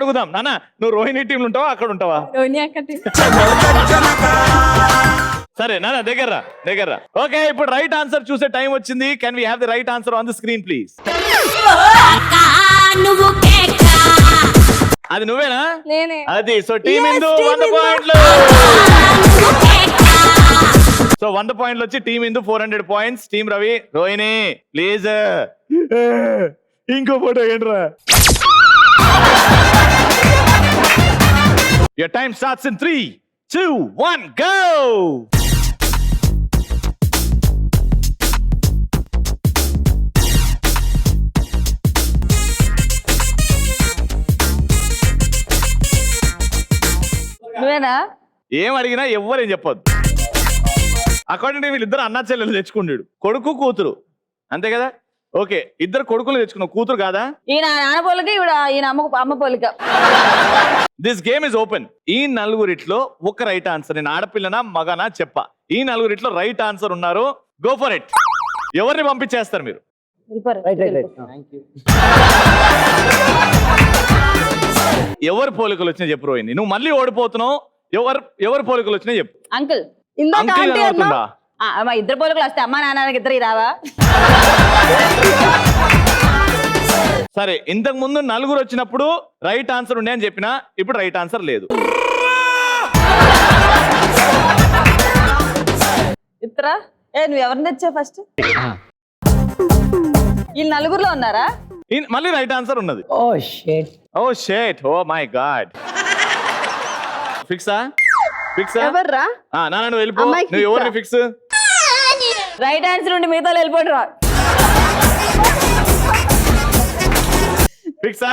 అడుగుదాం. నాన్న నువ్వు రోహిణి టీంలో ఉంటావా? అక్కడ ఉంటావా? రోహిణి సరే నాన్న దగ్గర దగ్గర. ఓకే ఇప్పుడు రైట్ ఆన్సర్ చూసే టైం వచ్చింది. Can we have the right answer on the screen please అది నువ్వేనా? అది సో టీమ్ ఇందు వంద. పాయింట్లు. సో వంద పాయింట్లు వచ్చి team Indu four hundred points team Ravi Rohini please ఇంకో ఫోటో ఏంట్రా Your time starts in three, two, one, go! నువ్వేనా? ఏం అడిగినా ఎవ్వరేం చెప్పొద్దు. అకార్డింగ్ వీళ్ళిద్దరు అన్నా చెల్లెలు తెచ్చుకుంటాడు. కొడుకు కూతురు. అంతే కదా? ఓకే ఇద్దరు కొడుకులు తెచ్చుకున్నావు కూతురు కాదా? ఈయన నాన్న పోలిక ఈవిడ ఈయన అమ్మ అమ్మ పోలిక. దిస్ గేమ్ ఇస్ ఓపెన్ ఈ నలుగురిట్లో ఒక రైట్ ఆన్సర్ నేను ఆడపిల్లనా మగనా చెప్ప. ఈ నలుగురిట్లో రైట్ ఆన్సర్ ఉన్నారు. గో ఫర్ ఇట్ ఎవరిని పంపించేస్తారు మీరు? వెళ్ళిపోరు. రైట్ రైట్ రైట్ ఎవరు పోలికలు వచ్చినా చెప్పు రోహిణి. నువ్వు మళ్ళీ ఓడిపోతున్నావు. ఎవరు ఎవరు పోలికలు వచ్చినా చెప్పు. అంకుల్ ఇందాక అంకిల్ ఆంటీ అన్నా మా ఇద్దరు పోలికలు వస్తే అమ్మ నాన్నకి ఇద్దరు రావా సరే ఇంతకు ముందు నలుగురు వచ్చినప్పుడు రైట్ ఆన్సర్ ఉండే అని చెప్పినా ఇప్పుడు రైట్ ఆన్సర్ లేదు. ఇద్దరా ఏ నువ్వు ఎవరిని తెచ్చావు ఫస్ట్ వీళ్ళు నలుగురులో ఉన్నారా? ఈ- మళ్ళీ రైట్ ఆన్సర్ ఉన్నది. Oh షేట్ oh షేట్ oh my god ఫిక్సా ఫిక్సా ఎవర్రా? నాన్న నువ్వు వెళ్ళిపో. నువ్వు ఎవరిని? ఫిక్స్ రైట్ ఆన్సర్ ఉండి మిగతా వెళ్ళిపోండి రా. ఫిక్సా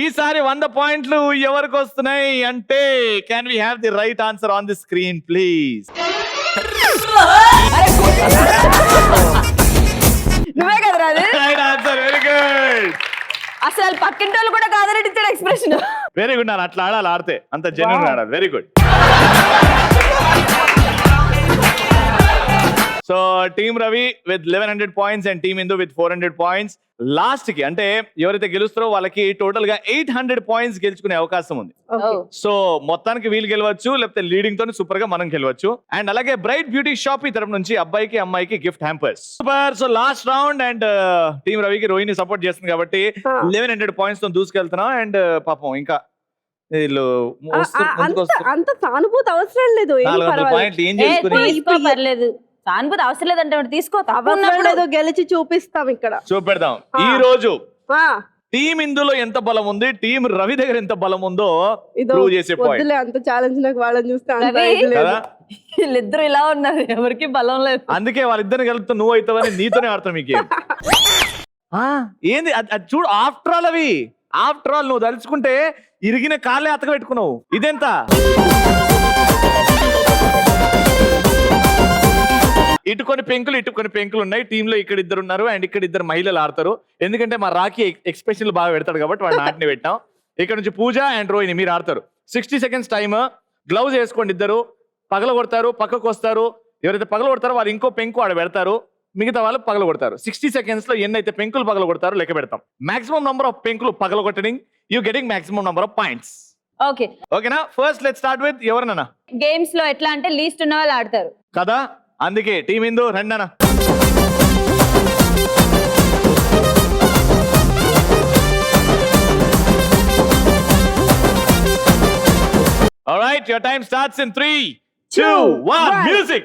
ఈసారి వంద పాయింట్లు ఎవరికి వస్తున్నాయి అంటే can we have the right answer on the screen please నువ్వే కదరా రైట్ ఆన్సర్ వెరీ గుడ్ అసలు వాళ్ళు పక్కింటి వాళ్ళు కూడా కాదని ఇచ్చాడు ఎక్స్ప్రెషన్ వెరీ గుడ్ నాన్న. అట్లా ఆడాలి ఆడితే అంత జెన్యున్ ఆడాలి. Very good so team Ravi with eleven hundred points and team Indu with four hundred points లాస్ట్కి అంటే ఎవరైతే గెలుస్తారో వాళ్ళకి టోటల్గా ఎయిట్ హండ్రెడ్ పాయింట్స్ గెలుచుకునే అవకాశం ఉంది. ఓకే సో మొత్తానికి వీళ్ళు గెలవచ్చు లేకపోతే లీడింగ్ తోని సూపర్గా మనం గెలవచ్చు. అండ్ అలాగే బ్రైట్ బ్యూటీ షాప్ ఈ తరపు నుంచి అబ్బాయికి అమ్మాయికి gift hampers super so last round and team రవికి రోహిణి సపోర్ట్ చేస్తుంది కాబట్టి. లెవెన్ హండ్రెడ్ పాయింట్స్తో దూసుకెళ్తున్నాం అండ్ పాపం ఇంకా వీళ్ళు అంత సానుభూతి అవసరం లేదు. సానుభూతి అవసరం లేదంటే తీసుకో తప్పు అవసరం ఉన్నప్పుడు లేదు గెలిచి చూపిస్తాం ఇక్కడ. చూపెడదాం. ఈ రోజు ఆ, టీం ఇందులో ఎంత బలం ఉంది టీం రవి దగ్గర ఎంత బలం ఉందో ప్రూవ్ చేసే పాయింట్ అంత ఛాలెంజ్ నాకు వాళ్ళని చూస్తే వీళ్ళిద్దరు ఇలా ఉన్నారు ఎవరికి బలం లేదు. అందుకే వాళ్ళిద్దరిని కలిపితే నువ్వు అవుతావని నీతోనే ఆడతాను మీకు. ఏంది అది- అది చూడు ఆఫ్టర్ ఆల్ అవి. ఆఫ్టర్ ఆల్ నువ్వు తలుచుకుంటే ఇరిగిన కాళ్ళే అతక పెట్టుకున్నావు. ఇదెంత? ఇటు కొన్ని పెంకులు ఇటు కొన్ని పెంకులు ఉన్నాయి. టీమ్లో ఇక్కడ ఇద్దరు ఉన్నారు అండ్ ఇక్కడ ఇద్దరు మహిళలు ఆడతారు. ఎందుకంటే మా రాఖీ ఎక్స్ప్రెషన్లు బాగా పెడతాడు కాబట్టి వాడు నాటిని పెట్టాం. ఇక్కడ నుంచి పూజ అండ్ రోహిణి మీరు ఆడతారు. సిక్స్టీ సెకండ్స్ టైమ్ గ్లౌజ్ వేసుకోండి ఇద్దరు. పగల కొడతారు పక్కకు వస్తారు. ఎవరైతే పగల కొడతారో వాళ్ళు ఇంకో పెంకు ఆడ పెడతారు. మిగతా వాళ్ళు పగల కొడతారు. సిక్స్టీ సెకండ్స్లో ఎన్నైతే పెంకులు పగల కొడతారో లెక్క పెడతాం. మాక్సిమం నంబర్ ఆఫ్ పెంకులు పగల కొట్టడింగ్ you getting maximum number of points okay ఓకేనా ఫస్ట్ లెట్ స్టార్ట్ విత్ ఎవరినన్నా గేమ్స్లో ఎట్లా అంటే లీస్ట్ ఉన్న వాళ్ళు ఆడతారు. కదా? అందుకే టీం ఇందు రెండనా All right, your time starts in three, two, one, one. music.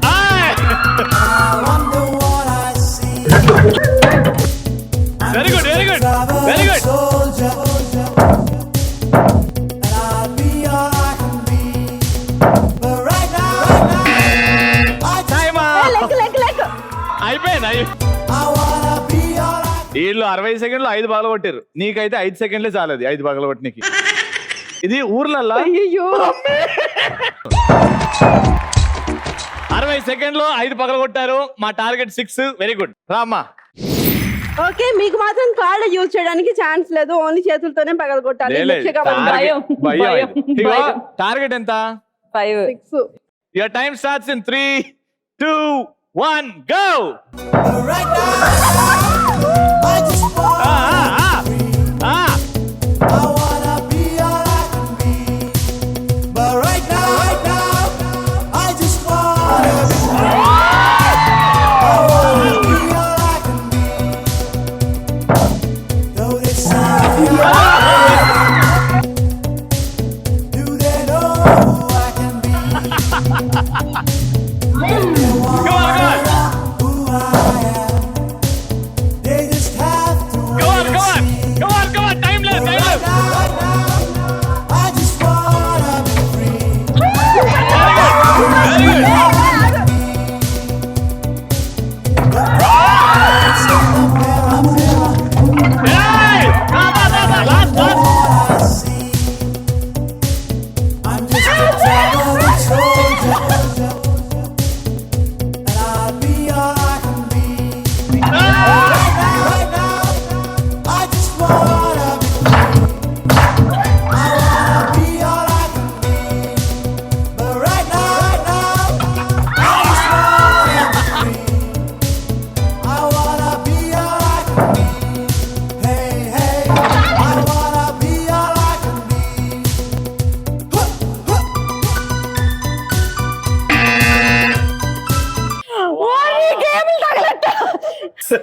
అయిపోయింది వీళ్ళు అరవై సెకండ్లు ఐదు పగల కొట్టారు. నీకైతే ఐదు సెకండ్లే చాలది ఐదు పగల కొట్టినకి. ఇది ఊర్లల్లా? అయ్యో అరవై సెకండ్లు ఐదు పగల కొట్టారు. మా టార్గెట్ సిక్స్ వెరీ గుడ్. రామ్మా ఓకే మీకు మాత్రం కాళ్ళు యూజ్ చేయడానికి ఛాన్స్ లేదు. ఓన్లీ చేతులతోనే పగలగొట్టాలి. టార్గెట్ ఎంత? Five. Six your time starts in three two one go But right now,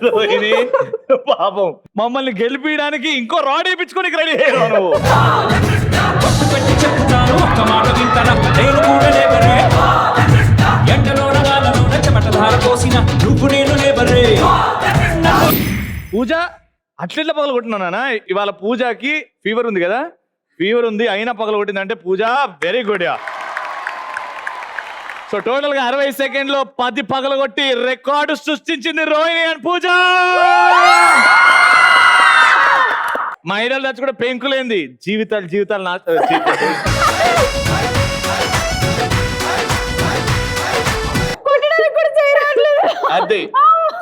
Rohini పాపం. మమ్మల్ని గెలిపించడానికి ఇంకో రాడ్ వేయించుకొని రెడీ అయ్యావు నువ్వు? పెట్టి చెప్తాను ఒక్క మాట వింటారా నేను కూడా లేబరే ఎండలో రగాలలో చెమట ధార పోసిన నువ్వు నేను లేబరే పూజ అట్లెట్లా పగల కొట్టినానా ఇవాళ పూజకి ఫీవర్ ఉంది కదా? ఫీవర్ ఉంది అయినా పగల కొట్టిందంటే Pooja very good yeah so టోటల్గా అరవై సెకండ్లో పది పగల కొట్టి రికార్డు సృష్టించింది రోహిణి అండ్ పూజ. మహిళలు తెచ్చి కూడా పెంకులేంది. జీవితాలు జీవితాలు నా అదే.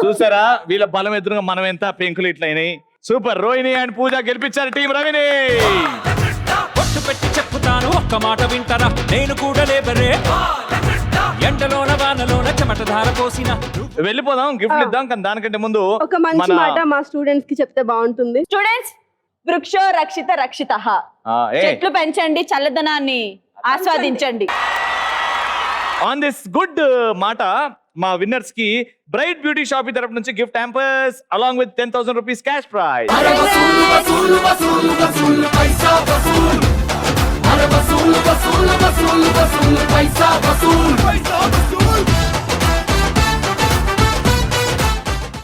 చూసారా? వీళ్ళ బలం ఎదురుగా మనం ఎంత పెంకులు ఇట్లయినాయి సూపర్. రోహిణి అండ్ పూజ గెలిపించారు టీం రవిని. పెట్టి చెప్తాను ఒక్క మాట వింటారా? నేను కూడా లేబరే ఎండలోన వానలోన చెమట ధార పోసిన. వెళ్ళిపోదాం గిఫ్ట్ ఇద్దాం కానీ దానికంటే ముందు ఒక మంచి మాట మా స్టూడెంట్స్కి చెప్తే బాగుంటుంది. స్టూడెంట్స్ వృక్షో రక్షిత రక్షిత. ఆ, ఏ? చెట్లు పెంచండి చల్లదనాన్ని ఆస్వాదించండి. ఆన్ దిస్ గుడ్ మాట మా విన్నర్స్కి బ్రైట్ బ్యూటీ షాప్ తరపు నుంచి gift hampers along with ten thousand rupees cash prize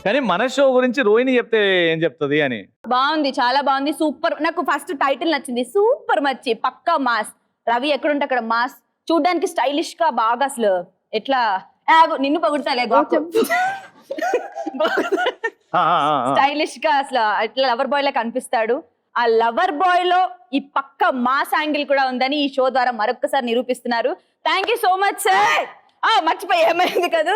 కానీ మన షో గురించి రోహిణి చెప్తే ఏం చెప్తుంది అని? బాగుంది చాలా బాగుంది సూపర్. నాకు ఫస్ట్ టైటిల్ నచ్చింది సూపర్ మచ్చి పక్కా మాస్. రవి ఎక్కడుంటే అక్కడ మాస్. చూడ్డానికి స్టైలిష్గా బాగా అసలు ఎట్లా? నిన్ను పొగుడుతాలే. స్టైలిష్ గా అసలు ఎట్లా లవర్ బాయ్ లా కనిపిస్తాడు. ఆ లవర్ బాయ్లో ఈ పక్క మాస్ యాంగిల్ కూడా ఉందని ఈ షో ద్వారా మరొకసారి నిరూపిస్తున్నారు. Thank you so much sir ఆ మర్చిపోయి ఏమైంది కదా?